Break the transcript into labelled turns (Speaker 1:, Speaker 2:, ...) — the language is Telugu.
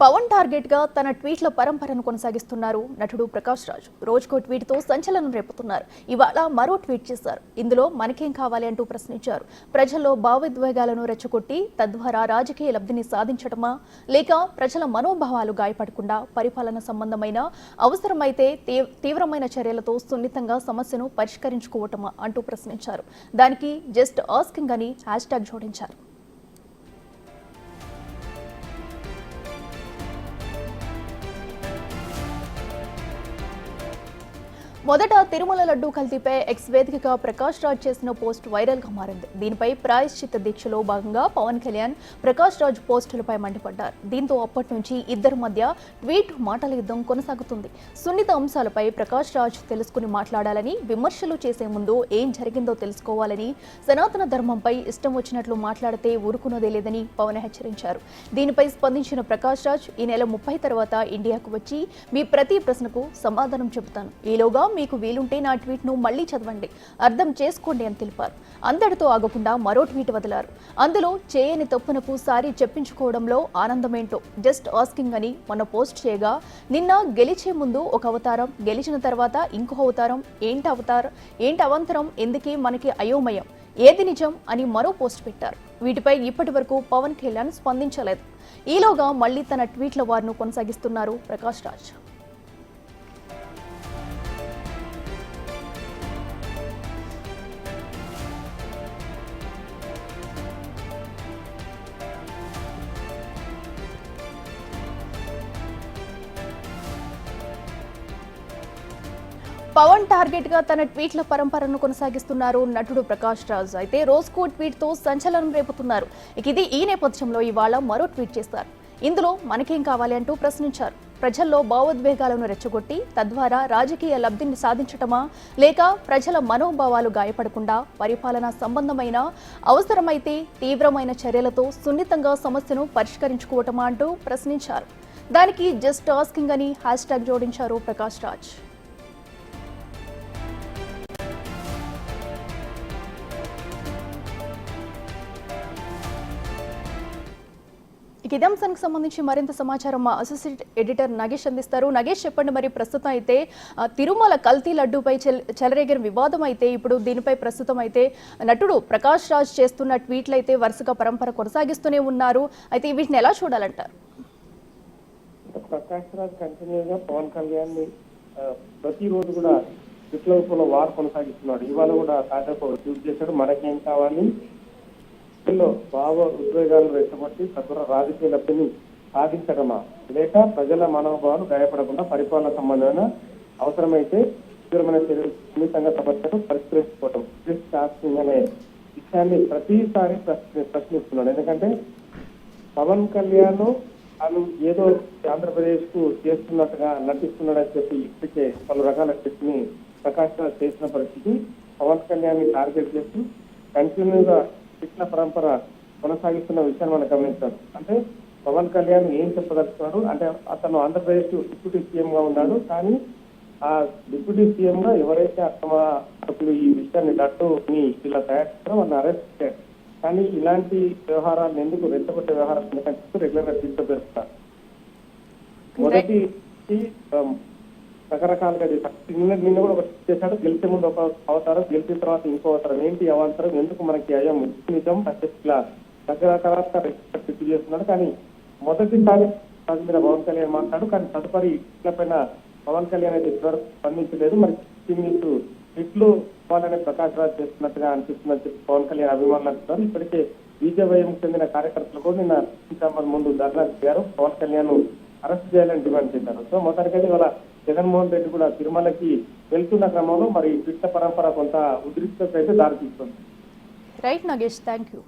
Speaker 1: పవన్ టార్గెట్గా తన ట్వీట్ల పరంపరను కొనసాగిస్తున్నారు. నటుడు ప్రకాష్ రాజ్ రోజుకో ట్వీట్తో సంచలనం రేపుతున్నారు. ఇవాళ మరో ట్వీట్ చేశారు. ఇందులో మనకేం కావాలి అంటూ ప్రశ్నించారు. ప్రజల్లో భావోద్వేగాలను రెచ్చగొట్టి తద్వారా రాజకీయ లబ్ధిని సాధించడమా లేక ప్రజల మనోభావాలు గాయపడకుండా పరిపాలన సంబంధమైన అవసరమైతే తీవ్రమైన చర్యలతో సున్నితంగా సమస్యను పరిష్కరించుకోవటమా? అంటూ ప్రశ్నించారు. దానికి జస్ట్ ఆస్కింగ్ అని హ్యాష్ ట్యాగ్ జోడించారు. మొదట తిరుమల లడ్డూ కల్తీపై ఎక్స్ వేదికగా ప్రకాష్ రాజ్ చేసిన పోస్ట్ వైరల్గా మారింది. దీనిపై ప్రాయశ్చిత్త దీక్షలో భాగంగా పవన్ కళ్యాణ్ ప్రకాష్ రాజ్ పోస్టులపై మండిపడ్డారు. దీంతో అప్పటి నుంచి ఇద్దరి మధ్య ట్వీట్ మాటల యుద్ధం కొనసాగుతుంది. సున్నిత అంశాలపై ప్రకాష్ రాజ్ తెలుసుకుని మాట్లాడాలని విమర్శలు చేసే ముందు ఏం జరిగిందో తెలుసుకోవాలని సనాతన ధర్మంపై ఇష్టం వచ్చినట్లు మాట్లాడితే ఊరుకున్నదే లేదని పవన్ హెచ్చరించారు. దీనిపై స్పందించిన ప్రకాష్ రాజ్ ఈ నెల ముప్పై తర్వాత ఇండియాకు వచ్చి మీ ప్రతి ప్రశ్నకు సమాధానం చెబుతాను. ఈలోగా మీకు వీలుంటే నా ట్వీట్ను మళ్ళీ చదవండి. అర్థం చేసుకోండి అని తెలిపారు. అందరితో ఆగకుండా మరో ట్వీట్ వదిలారు. అందులో చేయని తప్పునకు సారీ చెప్పించుకోవడంలో ఆనందమేంటో జస్ట్ ఆస్కింగ్ అని మొన్న పోస్ట్ చేయగా నిన్న గెలిచే ముందు ఒక అవతారం గెలిచిన తర్వాత ఇంకో అవతారం ఏంటి అవతారం ఏంటి అవంతరం ఎందుకే మనకి అయోమయం ఏది నిజం అని మరో పోస్ట్ పెట్టారు. వీటిపై ఇప్పటి వరకు పవన్ కళ్యాణ్ స్పందించలేదు. ఈలోగా మళ్ళీ తన ట్వీట్ల వారును కొనసాగిస్తున్నారు ప్రకాష్ రాజ్. పవన్ టార్గెట్గా తన ట్వీట్ల పరంపరను కొనసాగిస్తున్నారు నటుడు ప్రకాష్ రాజ్. అయితే రోజుకో ట్వీట్తో సంచలనం రేపుతున్నారు. ఇక ఇది ఈ నేపథ్యంలో ఇవాళ మరో ట్వీట్ చేస్తారు. ఇందులో మనకేం కావాలి అంటూ ప్రశ్నించారు. ప్రజల్లో భావోద్వేగాలను రెచ్చగొట్టి తద్వారా రాజకీయ లబ్ధిని సాధించటమా లేక ప్రజల మనోభావాలు గాయపడకుండా పరిపాలన సంబంధమైన అవసరమైతే తీవ్రమైన చర్యలతో సున్నితంగా సమస్యను పరిష్కరించుకోవటమా అంటూ ప్రశ్నించారు. దానికి జస్ట్ ఆస్కింగ్ అని హ్యాష్ ట్యాగ్ జోడించారు ప్రకాష్ రాజ్. ఇక ఇదే అంశానికి సంబంధించి మరింత సమాచారం మా అసోసియేట్ ఎడిటర్ నగేష్ అందిస్తారు. నగేష్ చెప్పండి మరి ప్రస్తుతం అయితే తిరుమల కల్తీ లడ్డూపై చెలరేగిన వివాదం అయితే ఇప్పుడు దీనిపై ప్రస్తుతం అయితే నటుడు ప్రకాష్ రాజ్ చేస్తున్న ట్వీట్లు అయితే వరుసగా పరంపర కొనసాగిస్తూనే ఉన్నారు. అయితే వీటిని ఎలా చూడాలంటారు?
Speaker 2: ప్రకాష్ రాజ్ కంటిన్యూగా పవన్ కళ్యాణ్ని ప్రతిరోజు కూడా విప్లవంలో వార్ కొనసాగిస్తున్నాడు. ఇవాళ కూడా తాజాగా ట్వీట్ చేశాడు మనకేం కావాలి? ప్రజల్లో భావ ఉద్వేగాలను రెచ్చగొట్టి తద్వారా రాజకీయ లబ్ధిని సాధించడమా? లేక ప్రజల మనోభావాలు గాయపడకుండా పరిపాలన సంబంధమైన అవసరమైతే తీవ్రమైన చర్యలు సున్నితంగా సమస్యను పరిష్కరించుకోవటం. అనే విషయాన్ని ప్రతిసారి ప్రశ్ని- ప్రశ్నిస్తున్నాడు. ఎందుకంటే పవన్ కళ్యాణ్ తను ఏదో ఆంధ్రప్రదేశ్కు చేస్తున్నట్టుగా నటిస్తున్నాడని చెప్పి ఇప్పటికే పలు రకాల టెస్ట్ని ప్రకాశన చేసిన పరిస్థితి పవన్ కళ్యాణ్ని టార్గెట్ చేస్తూ కంటిన్యూగా శిక్షణ పరంపర కొనసాగిస్తున్న విషయాన్ని మనం గమనించాలి. అంటే పవన్ కళ్యాణ్ ఏం చెప్పదలుచుకున్నాడు? అంటే అతను ఆంధ్రప్రదేశ్ డిప్యూటీ సీఎం గా ఉన్నాడు కానీ ఆ డిప్యూటీ సీఎం గా ఎవరైతే అక్రమ ఈ విషయాన్ని లడ్డూని ఇలా తయారు చేస్తారో వాళ్ళని అరెస్ట్ చేశారు. కానీ ఇలాంటి వ్యవహారాలను ఎందుకు రెచ్చగొట్టే వ్యవహారాలు రెగ్యులర్గా తీసుకుపెడుతున్నారు మొదటి రకరకాలుగా చేశారు. నిన్న నిన్న కూడా ఒకటి చేశాడు. గెలిచే ముందు ఒక అవతారం గెలిచిన తర్వాత ఇంకో అవతారం. ఏంటి అవంతరం? ఎందుకు మనకి అయ్యాం నిజం ఇలా రకరకాల రిపీట్ చేస్తున్నాడు. కానీ మొదటిసారి దాని మీద పవన్ కళ్యాణ్ మాట్లాడు. కానీ తదుపరి పైన పవన్ కళ్యాణ్ అయితే ఇప్పటివరకు స్పందించలేదు. మరి మీకు ఇట్లు వాళ్ళనే ప్రకాష్ రాజ్ చేస్తున్నట్టుగా అనిపిస్తుందని చెప్పి పవన్ కళ్యాణ్ అభిమానులు అంటున్నారు. ఇప్పటికే బీజేపీ చెందిన కార్యకర్తలు కూడా నిన్న సీతాంబర్ ముందు ధర్నా చేశారు పవన్ కళ్యాణ్ అరెస్ట్ చేయాలని డిమాండ్ చేశారు. సో మొత్తానికైతే ఇవాళ జగన్మోహన్ రెడ్డి కూడా తిరుమలకి వెళ్తున్న క్రమంలో మరి కృష్ణ పరంపర కొంత ఉద్రిక్తత అయితే దారితీస్తుంది.
Speaker 1: Right Nagesh thank you